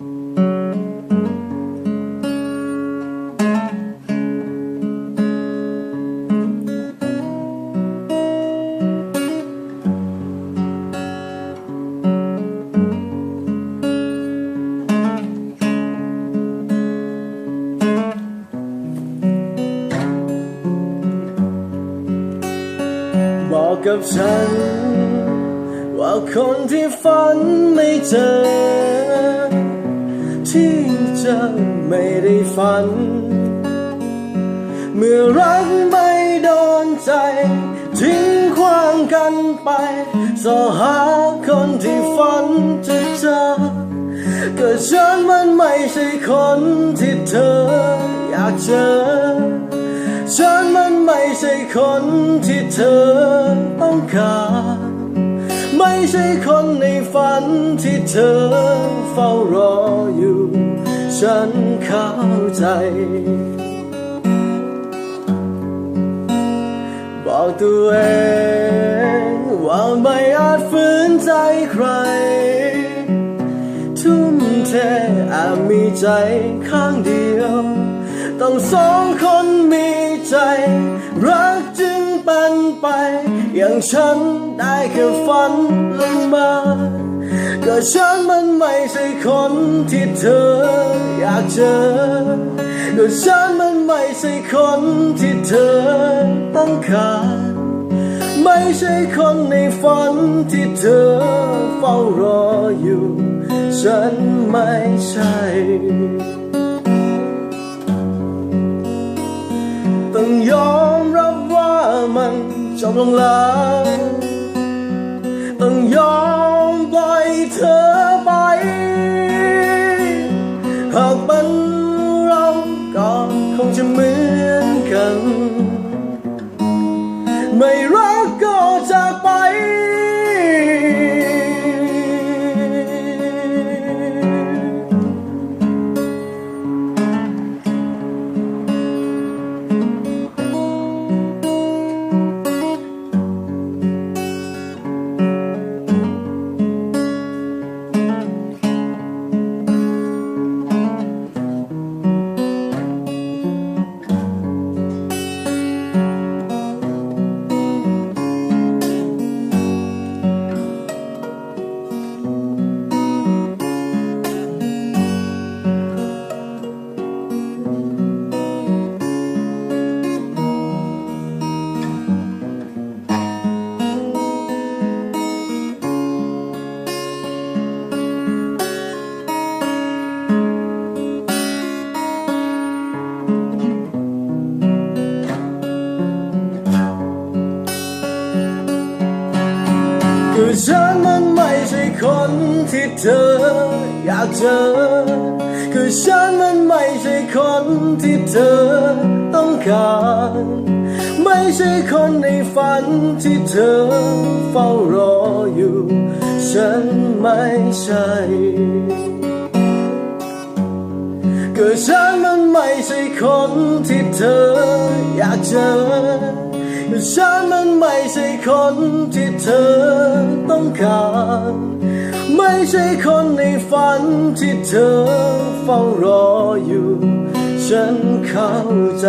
บอกกับฉัน ว่าคนที่ฝันไม่เจอ ที่จะไม่ได้ฝัน เมื่อรักไม่โดนใจ ทิ้งขว้างกันไปสอหาคนที่ฝันจะเจอก็ฉันมันไม่ใช่คนที่เธออยากเจอ ฉันมันไม่ใช่คนที่เธอต้องการ ใช่คนในฝันที่เธอเฝ้ารออยู่ ฉันเข้าใจ บอกตัวเองว่าไม่อาจฝืนใจใคร ทุ่มเทอาจมีใจข้างเดียว ต้องสองคนมีใจ รักจึงเป็นไป อย่างฉันได้แค่ฝันลงมาก็ฉันมันไม่ใช่คนที่เธออยากเจอก็ฉันมันไม่ใช่คนที่เธอต้องการไม่ใช่คนในฝันที่เธอเฝ้ารออยู่ ฉันไม่ใช่ จบลงแล้วต้องยอมปล่อยเธอไป หากเป็นเราก็คงจะเหมือนกัน ไม่รัก คือฉันมันไม่ใช่คนที่เธออยากเจอ คือฉันมันไม่ใช่คนที่เธอต้องการ ไม่ใช่คนในฝันที่เธอเฝ้ารออยู่ ฉันไม่ใช่ก็ฉันมันไม่ใช่คนที่เธออยากเจอ ฉันมันไม่ใช่คนที่เธอต้องการ ไม่ใช่คนในฝันที่เธอเฝ้ารออยู่ ฉันเข้าใจ